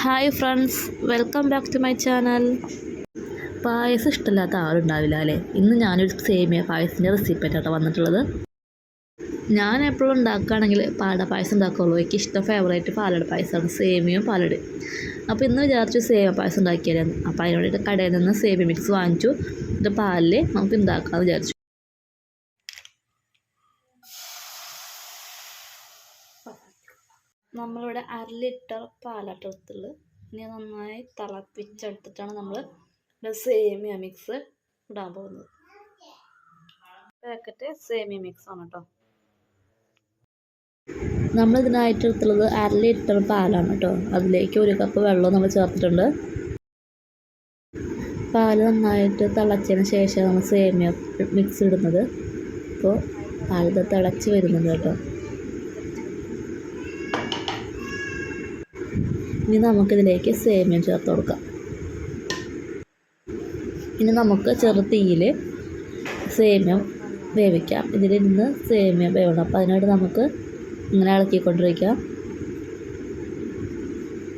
Hi friends welcome back to my channel. Payasam ഇഷ്ടമില്ലാത്ത ആളുണ്ടാവില്ല അല്ലേ? ഇന്ന് ഞാനൊരു സേമിയ പായസത്തിന്റെ റെസിപ്പി ആയിട്ടാണ് വന്നിട്ടുള്ളത്. ഞാൻ എപ്പോഴും ഉണ്ടാക്കുകയാണെങ്കിൽ പാലട പായസം ഉണ്ടാക്കുകയുള്ളൂ എനിക്ക് ഇഷ്ടം ഫേവറേറ്റ് പാലട പായസമാണ് സേമിയയും പാലടയും അപ്പോൾ ഇന്ന് വിചാരിച്ചു സേമിയ പായസം ഉണ്ടാക്കിയാലും അപ്പോൾ അതിന് കടയിൽ നിന്ന് സേമിയ മിക്സ് വാങ്ങിച്ചു. എന്നിട്ട് പാലിൽ നമുക്ക് ഉണ്ടാക്കാമെന്ന് വിചാരിച്ചു. നമ്മളിവിടെ അര ലിറ്റർ പാലാട്ടെടുത്തുള്ളു ഇനി നന്നായി തിളപ്പിച്ചെടുത്തിട്ടാണ് നമ്മൾ സേമിയ മിക്സ് ഇടാൻ പോകുന്നത്. പാക്കറ്റ് സേമിയ മിക്സ് ആണ് കേട്ടോ. നമ്മൾ ഇതിനായിട്ട് എടുത്തുള്ളത് അര ലിറ്റർ പാലാണ് കേട്ടോ. അതിലേക്ക് ഒരു കപ്പ് വെള്ളം നമ്മൾ ചേർത്തിട്ടുണ്ട്. പാൽ നന്നായിട്ട് തിളച്ചതിന് ശേഷം നമ്മൾ സേമിയ മിക്സ് ഇടുന്നത്. അപ്പോൾ പാലത് തിളച്ച് വരുന്നുണ്ട് കേട്ടോ. ഇനി നമുക്കിതിലേക്ക് സേമിയ ചേർത്ത് കൊടുക്കാം. ഇനി നമുക്ക് ചെറുതീയിൽ സേമിയ വേവിക്കാം. ഇതിൽ നിന്ന് സേമിയ വേവണം. അപ്പോൾ അതിനായിട്ട് നമുക്ക് ഇങ്ങനെ ഇളക്കിക്കൊണ്ടിരിക്കാം.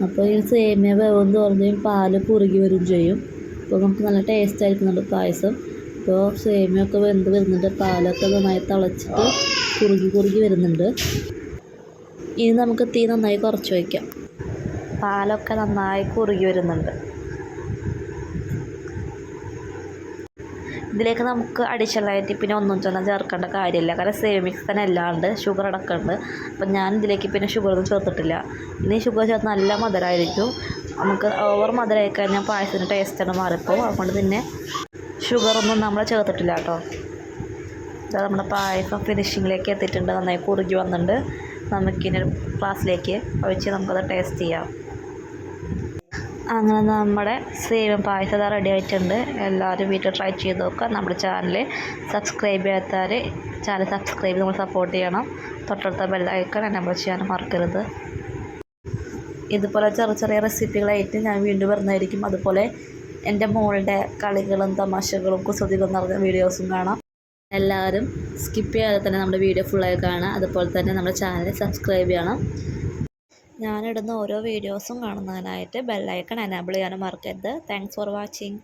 അപ്പോൾ ഈ സേമിയ വേവെന്ന് പറഞ്ഞാൽ പാൽ കുറുകി വരും ചെയ്യും. അപ്പോൾ നമുക്ക് നല്ല ടേസ്റ്റ് ആയിരിക്കുന്നുണ്ട് പായസം. അപ്പോൾ സേമിയ ഒക്കെ വെന്ത് വരുന്നുണ്ട്. പാലൊക്കെ നന്നായി തിളച്ചിട്ട് കുറുകി കുറുകി വരുന്നുണ്ട്. ഇനി നമുക്ക് തീ നന്നായി കുറച്ച് വയ്ക്കാം പാലൊക്കെ നന്നായി കുറുകി വരുന്നുണ്ട്. ഇതിലേക്ക് നമുക്ക് അഡീഷണലായിട്ട് പിന്നെ ഒന്നും ചെന്നാൽ ചേർക്കേണ്ട കാര്യമില്ല. കാരണം സേമിക്സ് മിക്സ് തന്നെ അല്ലാണ്ട് ഷുഗർ അടക്കമുണ്ട് അപ്പം ഞാൻ ഇതിലേക്ക് പിന്നെ ഷുഗറൊന്നും ചേർത്തിട്ടില്ല. ഇനി ഷുഗർ ചേർത്ത് നല്ല മധുരമായിരിക്കും നമുക്ക് ഓവർ മധുരമായി കഴിഞ്ഞാൽ പായസത്തിന്റെ ടേസ്റ്റാണ് മാറിപ്പോവും. അതുകൊണ്ട് പിന്നെ ഷുഗറൊന്നും നമ്മൾ ചേർത്തിട്ടില്ല കേട്ടോ. ഇതാ നമ്മുടെ പായസം ഫിനിഷിങ്ങിലേക്ക് എത്തിയിട്ടുണ്ട്. നന്നായി കുറുകി വന്നിട്ടുണ്ട്. നമുക്കിനി ക്ലാസ്സിലേക്ക് ഒഴിച്ച് നമുക്കത് ടേസ്റ്റ് ചെയ്യാം. അങ്ങനെ നമ്മുടെ സേവൻ പായസം റെഡി ആയിട്ടുണ്ട്. എല്ലാവരും വീട്ടിൽ ട്രൈ ചെയ്ത് നോക്കുക. നമ്മുടെ ചാനൽ സബ്സ്ക്രൈബ് ചെയ്യാത്തവർ ചാനൽ സബ്സ്ക്രൈബ് നമ്മൾ സപ്പോർട്ട് ചെയ്യണം. തൊട്ടടുത്ത ബെല്ലൈക്കൺ നമ്മൾ ചെയ്യാൻ മറക്കരുത്. ഇതുപോലെ ചെറിയ ചെറിയ റെസിപ്പികളായിട്ട് ഞാൻ വീണ്ടും വരുന്നതായിരിക്കും. അതുപോലെ എന്റെ മോളുടെ കളികളും തമാശകളും കുസൃതികളും നിറഞ്ഞ വീഡിയോസും കാണാം. എല്ലാവരും സ്കിപ്പ് ചെയ്യാതെ തന്നെ നമ്മുടെ വീഡിയോ ഫുള്ളായി കാണുക. അതുപോലെ തന്നെ നമ്മുടെ ചാനൽ സബ്സ്ക്രൈബ് ചെയ്യണം. ഞാനിടുന്ന ഓരോ വീഡിയോസും കാണുന്നതിനായിട്ട് ബെല്ലൈക്കൺ എനേബിൾ ചെയ്യാനും മറക്കരുത്. Thanks for watching